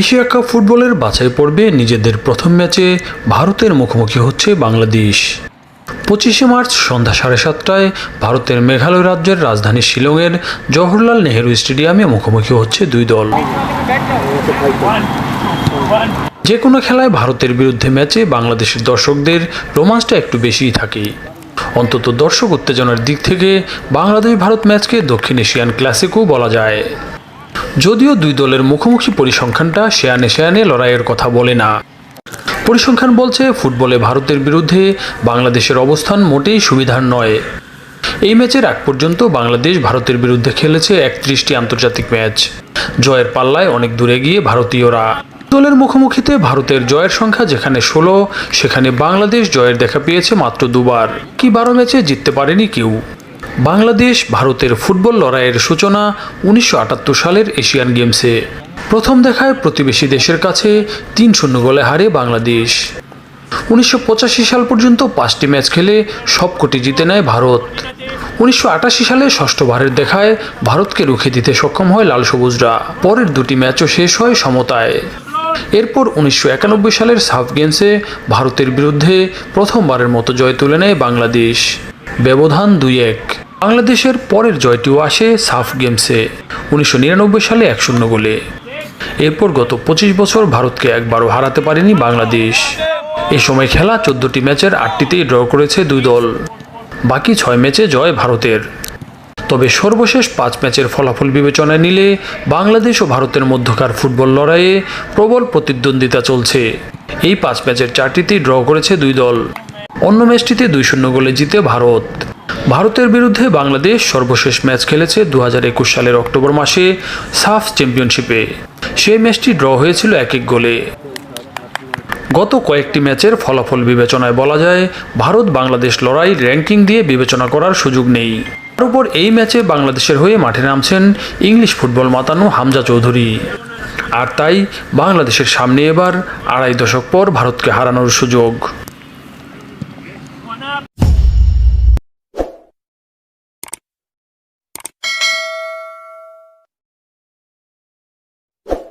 Asia cup ফুটবলের বাছাই পর্বে নিজেদের প্রথম ম্যাচে ভারতের মুখোমুখি হচ্ছে বাংলাদেশ। পঁচিশে মার্চ সন্ধ্যা সাড়ে সাতটায় ভারতের মেঘালয় রাজ্যের রাজধানী শিলংয়ের জওহরলাল নেহেরু স্টেডিয়ামে মুখোমুখি হচ্ছে দুই দল। যে কোনো খেলায় ভারতের বিরুদ্ধে ম্যাচে বাংলাদেশের দর্শকদের রোমাঞ্চটা একটু বেশিই থাকে। অন্তত দর্শক উত্তেজনার দিক থেকে বাংলাদেশ ভারত ম্যাচকে দক্ষিণ এশিয়ান ক্লাসিকও বলা যায়। যদিও দুই দলের মুখোমুখি পরিসংখ্যানটা শেয়ানে শেয়ানে লড়াইয়ের কথা বলে না। পরিসংখ্যান বলছে, ফুটবলে ভারতের বিরুদ্ধে বাংলাদেশের অবস্থান মোটেই সুবিধার নয়। এই ম্যাচের আগ পর্যন্ত বাংলাদেশ ভারতের বিরুদ্ধে খেলেছে একত্রিশটি আন্তর্জাতিক ম্যাচ। জয়ের পাল্লায় অনেক দূরে গিয়ে ভারতীয়রা। দলের মুখোমুখিতে ভারতের জয়ের সংখ্যা যেখানে ষোলো, সেখানে বাংলাদেশ জয়ের দেখা পেয়েছে মাত্র দুবার। কি বারো ম্যাচে জিততে পারেনি কেউ? বাংলাদেশ ভারতের ফুটবল লড়াইয়ের সূচনা উনিশশো আটাত্তর সালের এশিয়ান গেমসে। প্রথম দেখায় প্রতিবেশী দেশের কাছে তিন শূন্য গোলে হারে বাংলাদেশ। উনিশশো পঁচাশি সাল পর্যন্ত পাঁচটি ম্যাচ খেলে সবকটি জিতে নেয় ভারত। উনিশশো আটাশি সালে ষষ্ঠবারের দেখায় ভারতকে রুখে দিতে সক্ষম হয় লাল সবুজরা। পরের দুটি ম্যাচও শেষ হয় সমতায়। এরপর উনিশশো একানব্বই সালের সাফ গেমসে ভারতের বিরুদ্ধে প্রথমবারের মতো জয় তুলে নেয় বাংলাদেশ। ব্যবধান দুই এক। বাংলাদেশের পরের জয়টিও আসে সাফ গেমসে, উনিশশো নিরানব্বই সালে এক শূন্য গোলে। এরপর গত পঁচিশ বছর ভারতকে একবারও হারাতে পারেনি বাংলাদেশ। এ সময় খেলা চোদ্দটি ম্যাচের আটটিতেই ড্র করেছে দুই দল। বাকি ছয় ম্যাচে জয় ভারতের। তবে সর্বশেষ পাঁচ ম্যাচের ফলাফল বিবেচনায় নিলে বাংলাদেশ ও ভারতের মধ্যকার ফুটবল লড়াইয়ে প্রবল প্রতিদ্বন্দ্বিতা চলছে। এই পাঁচ ম্যাচের চারটিতেই ড্র করেছে দুই দল। অন্য ম্যাচটিতে দুই শূন্য গোলে জিতে ভারত। ভারতের বিরুদ্ধে বাংলাদেশ সর্বশেষ ম্যাচ খেলেছে দু হাজার একুশ সালের অক্টোবর মাসে সাফ চ্যাম্পিয়নশিপে। সেই ম্যাচটি ড্র হয়েছিল এক এক গোলে। গত কয়েকটি ম্যাচের ফলাফল বিবেচনায় বলা যায় ভারত বাংলাদেশ লড়াই র্যাঙ্কিং দিয়ে বিবেচনা করার সুযোগ নেই। তার উপর এই ম্যাচে বাংলাদেশের হয়ে মাঠে নামছেন ইংলিশ ফুটবল মাতানো হামজা চৌধুরী। আর তাই বাংলাদেশের সামনে এবার আড়াই দশক পর ভারতকে হারানোর সুযোগ।